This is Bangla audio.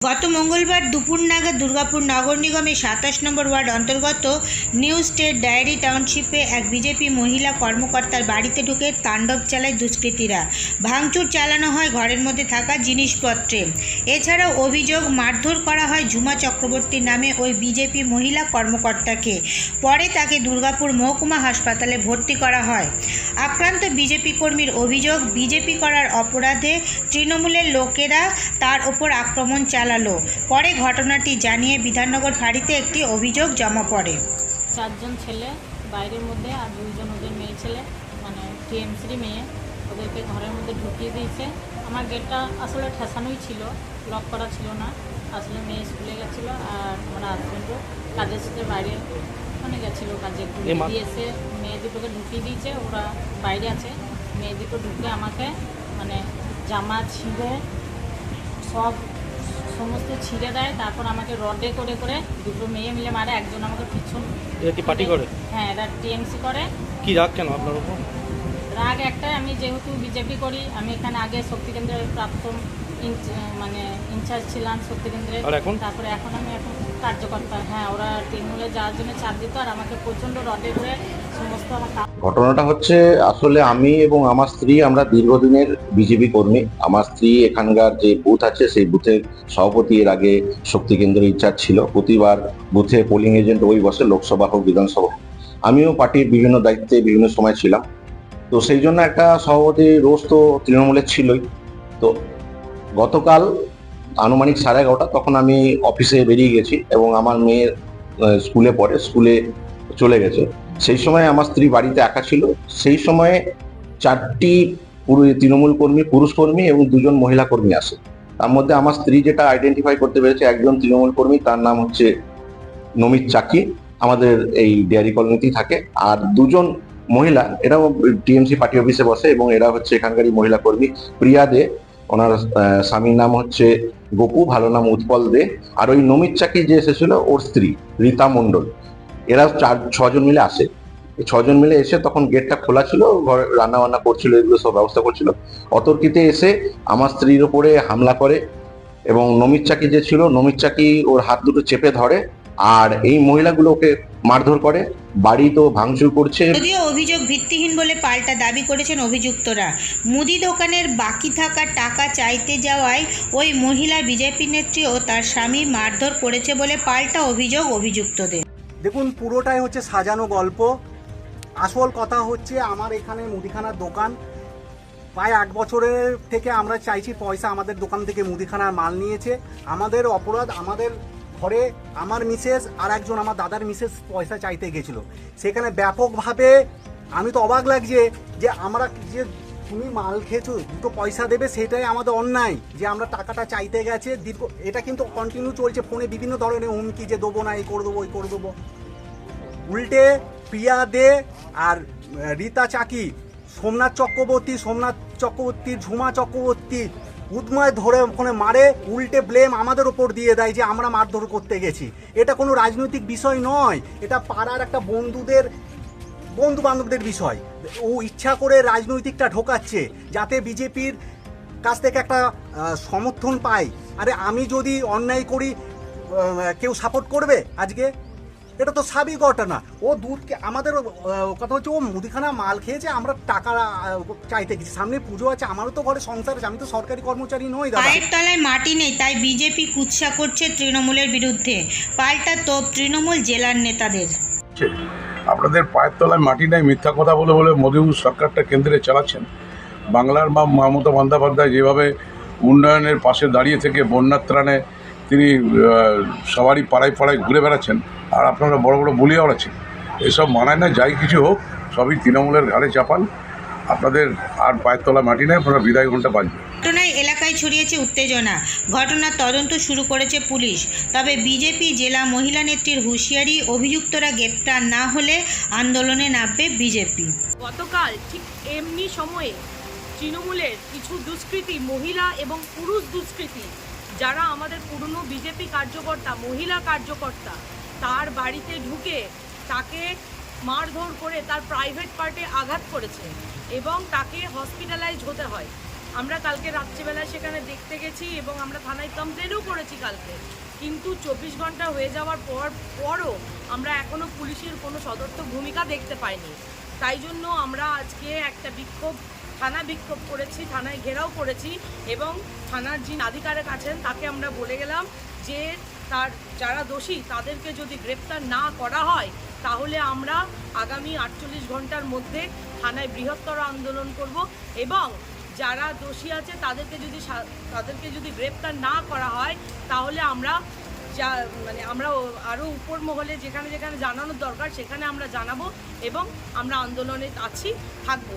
গত মঙ্গলবার দুপুর নাগাদ দুর্গাপুর নগর নিগমের সাতাশ নম্বর ওয়ার্ড অন্তর্গত নিউ স্টেট ডায়েরি টাউনশিপে এক বিজেপি মহিলা কর্মকর্তার বাড়িতে ঢুকে তাণ্ডব চালায় দুষ্কৃতীরা। ভাঙচুর চালানো হয় ঘরের মধ্যে থাকা জিনিসপত্রে। এছাড়াও অভিযোগ মারধর করা হয় ঝুমা চক্রবর্তী নামে ওই বিজেপি মহিলা কর্মকর্তাকে। পরে তাকে দুর্গাপুর মহকুমা হাসপাতালে ভর্তি করা হয়। আক্রান্ত বিজেপি কর্মীর অভিযোগ, বিজেপি করার অপরাধে তৃণমূলের লোকেরা তার ওপর আক্রমণ চালালো। পরে ঘটনাটি জানিয়ে বিধাননগর ফাঁড়িতে একটি অভিযোগ জমা পড়ে। চারজন ছেলে বাইরের মধ্যে আর দুইজন ওদের মেয়ে ছেলে মানে টিএমসির মেয়ে ওদেরকে ঘরের মধ্যে ঢুকিয়ে দিয়েছে। আমার গেটটা আসলে ঠেসানোই ছিল লক করা ছিল না। আসলে মেয়ে স্কুলে গেছিল আর আমার হাজব্যান্ডও কাজের সাথে বাইরে ওখানে গেছিল কাজে। এ মা- দিয়ে এসে মেয়ে দুটোকে ঢুকিয়ে দিয়েছে ওরা বাইরে আছে। মেয়ে দুটো ঢুকে আমাকে মানে জামা ছিঁড়ে সব সমস্ত ছিঁড়ে দেয় তারপর আমাকে রডে করে করে দুটো মেয়ে মিলে মারে একজন আমাকে পিছন এটা কি পার্টি করে? হ্যাঁ এরা টিএমসি করে। কি রাগ কেন আপনার উপর? রাগ একটাই আমি যেহেতু বিজেপি করি আমি এখানে আগে শক্তি কেন্দ্রের প্রাক্তন মানে ইনচার্জ ছিলাম? তারপরে এখন আমি এখন কার্যকর্তা। হ্যাঁ ওরা তৃণমূলে যাওয়ার জন্য চাপ দিত আর আমাকে প্রচণ্ড রডে করে সমস্ত ঘটনাটা হচ্ছে আসলে আমি এবং আমার স্ত্রী আমরা দীর্ঘদিনের বিজেপি কর্মী। আমার স্ত্রী এখানকার যে বুথ আছে সেই বুথের সভাপতি এর আগে শক্তি কেন্দ্রের ইনচার্জ ছিল। প্রতিবার বুথে পোলিং এজেন্ট ওই বসে লোকসভা হোক বিধানসভা আমিও পার্টির বিভিন্ন দায়িত্বে বিভিন্ন সময় ছিলাম। তো সেই জন্য একটা সভাপতি রোজ তো তৃণমূলের ছিলই। তো গতকাল আনুমানিক সাড়ে এগারোটা তখন আমি অফিসে বেরিয়ে গেছি এবং আমার মেয়ে স্কুলে পড়ে, স্কুলে চলে গেছে। সেই সময় আমার স্ত্রী বাড়িতে একা ছিল। সেই সময়ে চারটি তৃণমূল কর্মী, পুরুষ কর্মী এবং দুজন মহিলা কর্মী আসে। তার মধ্যে আমার স্ত্রী যেটা আইডেন্টিফাই করতে পেরেছে, একজন তৃণমূল কর্মী, তার নাম হচ্ছে নমিত চাকি। আমাদের এই ডেয়ারি কলোনিতেই থাকে। আর দুজন মহিলা, এরাও টিএমসি পার্টি অফিসে বসে এবং এরা হচ্ছে এখানকারই মহিলা কর্মী, প্রিয়া দে ওনার স্বামীর নাম হচ্ছে গোপু, ভালো নাম উৎপল দে। আর ওই নমিত চাকি যে এসেছিল, ওর স্ত্রী, রীতা মণ্ডল। এরা চার, ছজন মিলে আসে। ছজন মিলে এসে তখন গেটটা খোলা ছিল, ঘরে রান্না বান্না করছিল, এগুলো সব ব্যবস্থা করছিল। অতর্কিতে এসে আমার স্ত্রীর উপরে হামলা করে এবং নমিত চাকি যে ছিল, নমিত চাকি ওর হাত দুটো চেপে ধরে, আর এই মহিলাগুলো ওকে মারধর করে। বাড়ি তো ভাঙচুর করছে। যদিও অভিযোগ ভিত্তিহীন বলে পাল্টা দাবি করেছেন অভিযুক্তরা। মুদি দোকানের বাকি থাকা টাকা চাইতে যাওয়ায় ওই মহিলা বিজেপি নেত্রী ও তার স্বামী মারধর করেছে বলে পাল্টা অভিযোগ অভিযুক্তদের। দেখুন পুরোটাই হচ্ছে সাজানো গল্প। আসল কথা হচ্ছে আমার এখানে মুদিখানার দোকান। প্রায় আট বছরের থেকে আমরা চাইছি পয়সা আমাদের দোকান থেকে মুদিখানার মাল নিয়েছে। আমাদের অপরাধ আমাদের ঘরে আমার মিসেস আর একজন আমার দাদার মিসেস পয়সা চাইতে গেছিল। সেখানে ব্যাপকভাবে আমি তো অবাক লাগছে যে আমরা যে তুমি মাল খেয়েছো, দুটো পয়সা দেবে, সেটাই আমাদের অন্যায়। যে আমরা টাকাটা চাইতে গেছে, দীর্ঘ, এটা কিন্তু কন্টিনিউ চলছে, ফোনে বিভিন্ন ধরনের হুমকি যে দেবো না, এই করে দেবো, ওই করে দেবো। উল্টে প্রিয়া দে আর রীতা চাকি, সোমনাথ চক্রবর্তী সোমনাথ চক্রবর্তী, ঝুমা চক্রবর্তী উদ্ময় ধরে ওখানে মারে, উল্টে ব্লেম আমাদের ওপর দিয়ে দেয় যে আমরা মারধর করতে গেছি। এটা কোনো রাজনৈতিক বিষয় নয়, এটা পাড়ার একটা বন্ধুদের বন্ধু বান্ধবদের বিষয়। ও ইচ্ছা করে রাজনৈতিকটা ঢোকাচ্ছে যাতে বিজেপির কাছ থেকে একটা সমর্থন পায়। আরে আমি যদি অন্যায় করি কেউ সাপোর্ট করবে আজকে? এটা তো স্বাভাবিক ঘটনা। ও দুধকে আমাদের কথা হচ্ছে ও মুদিখানা মাল খেয়েছে আমরা টাকা চাইতে গেছি। সামনে পুজো আছে আমারও তো ঘরে সংসার আছে আমি তো সরকারি কর্মচারী নই পায়ের তলায় মাটি নেই তাই বিজেপি কুৎসা করছে তৃণমূলের বিরুদ্ধে। পাল্টা তোপ তৃণমূল জেলার নেতাদের। আপনাদের পায়ের তলায় মাটি নাই মিথ্যা কথা বলে বলে মোদী সরকারটা কেন্দ্রে চালাচ্ছেন। বাংলার মা মমতা বন্দ্যোপাধ্যায় যেভাবে উন্নয়নের পাশে দাঁড়িয়ে থেকে বন্যার ত্রাণে তিনি সবারই পাড়ায় পাড়ায় ঘুরে বেড়াচ্ছেন আর আপনারা বড় বড় বলিয়া ওড়াচ্ছেন এসব মানায় না যাই কিছু হোক সবই তৃণমূলের ঘাড়ে চাপান। আপনাদের আর পায়ের তলায় মাটি নেই আপনারা বিদায় ঘণ্টা বাজবে। ঘটনায় এলাকায় ছড়িয়েছে উত্তেজনা। ঘটনার তদন্ত শুরু করেছে পুলিশ। তবে বিজেপি জেলা মহিলা নেত্রীর হুঁশিয়ারি অভিযুক্তরা গ্রেপ্তার না হলে আন্দোলনে নামবে বিজেপি। গতকাল ঠিক এমনি সময়ে তৃণমূলের কিছু দুষ্কৃতী মহিলা এবং পুরুষ দুষ্কৃতী যারা আমাদের পুরনো বিজেপি কার্যকর্তা মহিলা কার্যকর্তা তার বাড়িতে ঢুকে তাকে মারধর করে তার প্রাইভেট পার্টে আঘাত করেছে এবং তাকে হসপিটালাইজ হতে হয়। আমরা কালকে রাত্রিবেলায় সেখানে দেখতে গেছি এবং আমরা থানায় কমপ্লেনও করেছি কালকে। কিন্তু চব্বিশ ঘণ্টা হয়ে যাওয়ার পর, পরও আমরা এখনও পুলিশের কোনো সদর্থক ভূমিকা দেখতে পাইনি। তাই জন্য আমরা আজকে একটা বিক্ষোভ, থানা বিক্ষোভ করেছি, থানায় ঘেরাও করেছি এবং থানার যিনি আধিকারিক আছেন তাকে আমরা বলে গেলাম যে তার যারা দোষী, তাদেরকে যদি গ্রেপ্তার না করা হয়, তাহলে আমরা আগামী আটচল্লিশ ঘণ্টার মধ্যে থানায় বৃহত্তর আন্দোলন করব এবং যারা দোষী আছে, তাদেরকে যদি তাদেরকে যদি গ্রেপ্তার না করা হয়, তাহলে আমরা যা মানে আমরা আরও উপর মহলে যেখানে যেখানে জানানোর দরকার, সেখানে আমরা জানাব এবং আমরা আন্দোলনে আছি, থাকব।